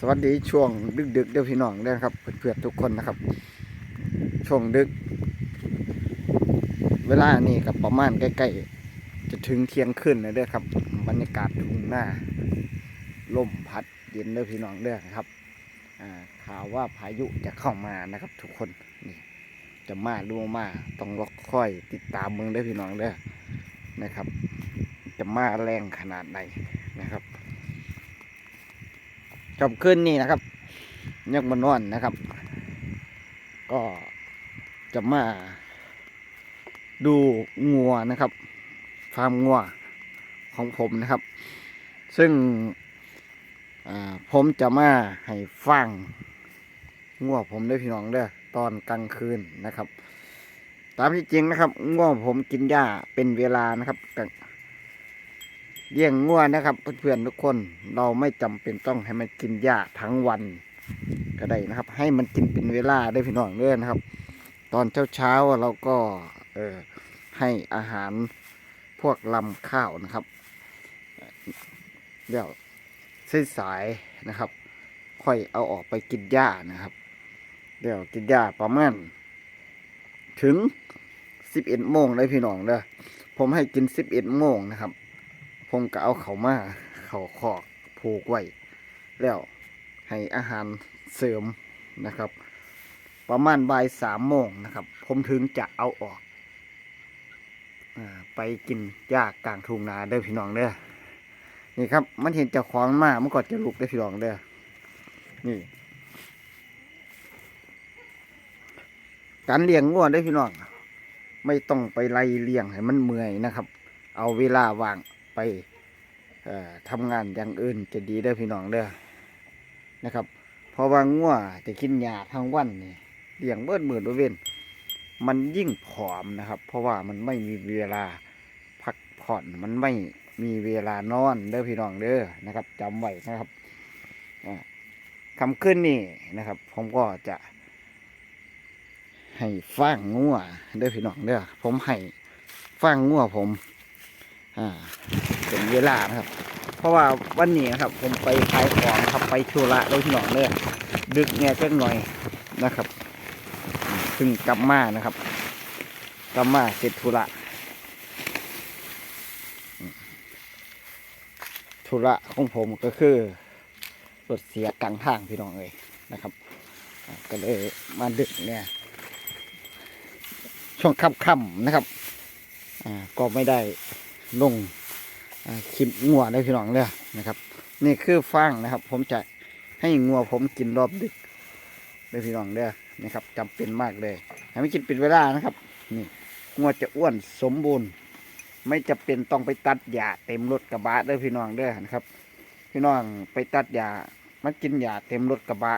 สวัสดีช่วงดึกๆเด้อพี่น้องเด้อครับเพื่อนๆทุกคนนะครับ ช่วงดึก เวลานี่กับประมาณใกล้ๆจะถึงเที่ยงคืนแล้วเด้อครับ บรรยากาศทุ่งหน้าลมพัดเย็นเด้อพี่น้องเด้อครับอ่าข่าวว่าพายุจะเข้ามานะครับ ทุกคนนี่จะมาหรือบ่มาต้องรอค่อยติดตามเมืองเด้อพี่น้องเด้อนะครับ จะมาแรงขนาดไหน จบขึ้นนี่นะครับยังมานอนนะครับ ก็จะมา ดูงัวนะครับ ฟาร์มงัวของผมนะครับ ซึ่งผมจะมาให้ฟังงัวผมด้วยพี่น้องเด้อตอนกลางคืนนะครับ ตามที่จริงนะครับงัวผมกินหญ้าเป็นเวลานะครับ เลี้ยงงัวนะครับ เพื่อนๆทุกคนเราไม่จำเป็นต้องให้มันกินหญ้าทั้งวันก็ได้นะครับ ให้มันกินเป็นเวลาได้พี่น้องเด้อนะครับ ตอนเช้าๆเราก็เออให้อาหารพวกลำข้าวนะครับเดี๋ยวสายนะครับ ค่อยเอาออกไปกินหญ้านะครับ เดี๋ยวกินหญ้าประมาณถึงสิบเอ็ดโมงเลยพี่น้องเด้อผมให้กินสิบเอ็ดโมงนะครับ ผมก็เอาเขามาเขาคอกผูกไว้แล้วให้อาหารเสริมนะครับ ประมาณบ่ายสามโมงนะครับ ผมถึงจะเอาออกอไปกินหญ้ากลางทุ่งนาเด้อพี่น้องเด้อนี่ครับ มันเห็นเจ้าของมามันก็จะลุกได้อพี่น้องเด้อนี่การเลี้ยงงัวได้อพี่น้องไม่ต้องไปไล่เลี้ยงให้มันเมื่อยนะครับ เอาเวลาว่าง ไปเอ่อทำงานอย่างอื่นจะดีเด้อพี่น้องเด้อนะครับ เพราะว่างัวจะกินหญ้าทั้งวันนี่เลี้ยงเบิดมือด้วยเว้นมันยิ่งผอมนะครับ เพราะว่ามันไม่มีเวลาพักผ่อนมันไม่มีเวลานอนเด้อพี่น้องเด้อนะครับจำไว้นะครับอ่าคำขึ้นนี่นะครับ ผมก็จะให้ฟางงัวเด้อพี่น้องเด้อผมให้ฟางงัวผม อ่าเป็นเวลานะครับ เพราะว่าวันนี้นะครับ ผมไปขายของครับไปธุระโดยพี่น้องเลยดึกเนี่ยจักหน่อยนะครับถึงกลับมานะครับกลับมาเสร็จธุระธุระของผมก็คือรถเสียกลางทางพี่น้องเลยนะครับ ก็เลยมาดึกเนี่ย ช่วงค่ำๆนะครับก็ไม่ได้ ลงคลิปงัวได้พี่น้องเลยนะครับ นี่คือฟางนะครับ ผมจะให้งัวผมกินรอบดึกได้พี่น้องเด้อนะครับจำเป็นมากเลยให้ไม่กินป็นเวลานะครับ นี่งัวจะอ้วนสมบูรณ์ ไม่จะเป็นต้องไปตัดหญ้าเต็มรถกระบะเด้อพี่น้องเด้อนะครับ พี่น้องไปตัดหญ้ามันกินหญ้าเต็มรถกระบะ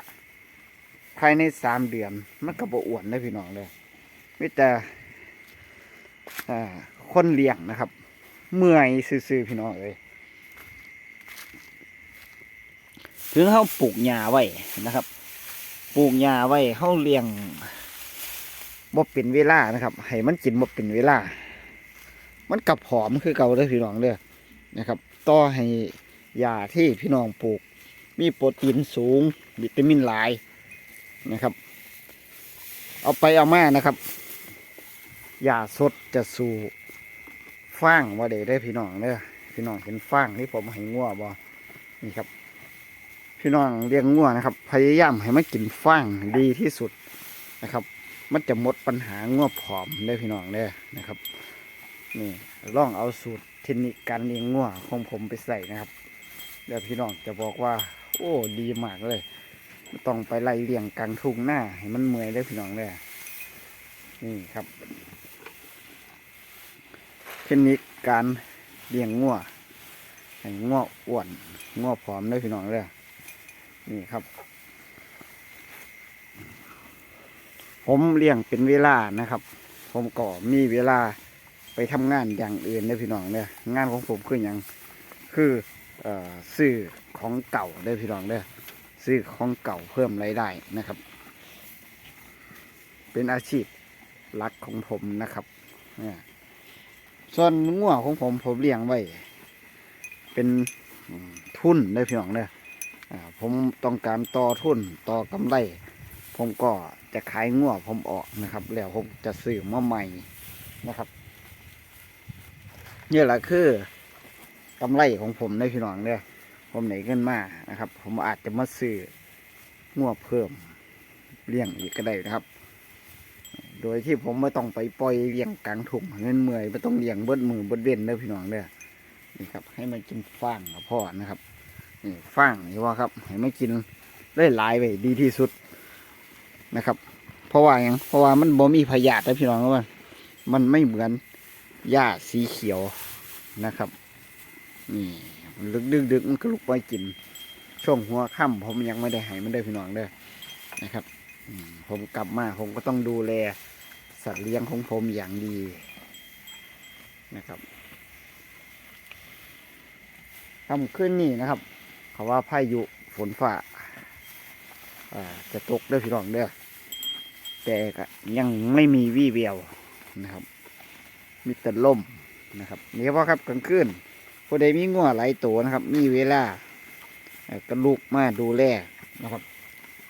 ภายในสามเดือนมันก็บ่อ้วนได้พี่น้องเด้อมิแต่อ่าคนเลี้ยงนะครับ เมื่อยซื่อๆพี่น้องเอ้ยถึงเขาปลูกหญ้าไว้นะครับ ปลูกหญ้าไว้เขาเลี้ยงบ่เป็นเวลานะครับ ให้มันกินบ่เป็นเวลา มันกับผอมคือเก่าเด้อพี่น้องเด้อนะครับ ต่อให้หญ้าที่พี่น้องปลูก มีโปรตีนสูงวิตามินหลายนะครับ เอาไปเอามานะครับหญ้าสดจะสู่ ฟางว่าเด้ได้พี่น้องเด้อพี่น้องเห็นฟางที่ผมให้งัวบ่นี่ครับ พี่น้องเลี้ยงงัวนะครับ พยายามให้มันกินฟางดีที่สุดนะครับ มันจะหมดปัญหางัวผอมได้พี่น้องเด้อนะครับ นี่ลองเอาสูตรเทคนิคการเลี้ยงงัวของผมไปใส่นะครับเดี๋ยวพี่น้องจะบอกว่า โอ้ดีมากเลยต้องไปไล่เลี้ยงกลางทุ่งหน้าให้มันเมื่อยได้พี่น้องเด้อนี่ครับ เทคนิคการเลี้ยงงัวให้งัวอ้วนงัวผอมได้พี่น้องเลยนี่ครับ ผมเลี้ยงเป็นเวลานะครับ ผมก็มีเวลาไปทำงานอย่างอื่นได้พี่น้องเลยงานของผมคืออย่างคือซื้อของเก่าได้พี่น้องเลยซื้อของเก่าเพิ่มรายได้นะครับ เป็นอาชีพหลักของผมนะครับเนี่ย ส่วนงัวของผมผมเลี้ยงไว้ เป็นทุนได้พี่น้องเด้ออ่าผมต้องการต่อทุนต่อกำไร ผมก็จะขายงัวผมออกนะครับ แล้วผมจะซื้อมาใหม่นะครับนี่แหละคือกำไรของผมในพี่น้องเนี่ยผมไหนเงินมานะครับ ผมอาจจะมาซื้องัวเพิ่มเลี้ยงอีกก็ได้นะครับ โดยที่ผมไม่ต้องไปปล่อยเลี้ยงกลางทุ่งเงินเมื่อยไม่ต้องเลี้ยงเบิดมือเบิดเว้นเด้อพี่น้องเด้อนี่ครับ ให้มันกินฟางกับพ่อนะครับนี่ฟางนี่ว่าครับ ให้มันกินได้หลายไปดีที่สุดนะครับ เพราะว่าหยังเพราะว่ามันบ่มีพยาธินะพี่น้องว่ามันไม่เหมือนหญ้าสีเขียวนะครับ นี่ลึกดึกดึกๆมันก็ลุกไปกิน ช่วงหัวค่ำผมยังไม่ได้ให้มันได้พี่น้องเด้อนะครับ ผมกลับมาผมก็ต้องดูแล สัตว์เลี้ยงของผมอย่างดีนะครับค่ำขึ้นนี่นะครับเขาว่าพายุฝนฟ้าอ่าจะตกเด้อพี่น้องเด้อแต่ก็ยังไม่มีวี่แววนะครับ มีแต่ลมนะครับนี่เฉพาะครับกลางคืนผู้ใดมีงัวหลายตัวนะครับ มีเวลาเอ่อก็ลูกมาดูแลนะครับ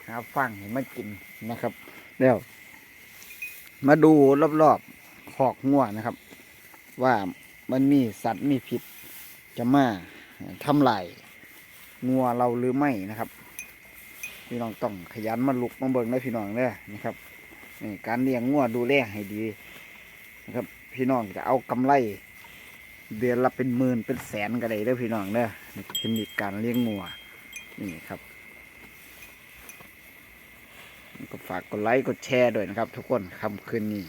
หาฟังให้มันกิน นะครับ แล้ว มาดูรอบๆขอกงัวนะครับ ว่ามันมีสัตว์มีพิษจะมาทำลายงัวเราหรือไม่นะครับพี่น้องต้องขยันมาลุกมาเบิ่งนะพี่น้องเด้อนะครับนี่การเลี้ยงงัวดูแลให้ดีนะครับ พี่น้องจะเอากำไร เดือนละเป็นหมื่นเป็นแสนก็ได้เด้อพี่น้องเด้อนี่เทคนิคการเลี้ยงงัวนี่ครับ ก็ฝากกดไลค์กดแชร์ด้วยนะครับ ทุกคนคำคืนนี้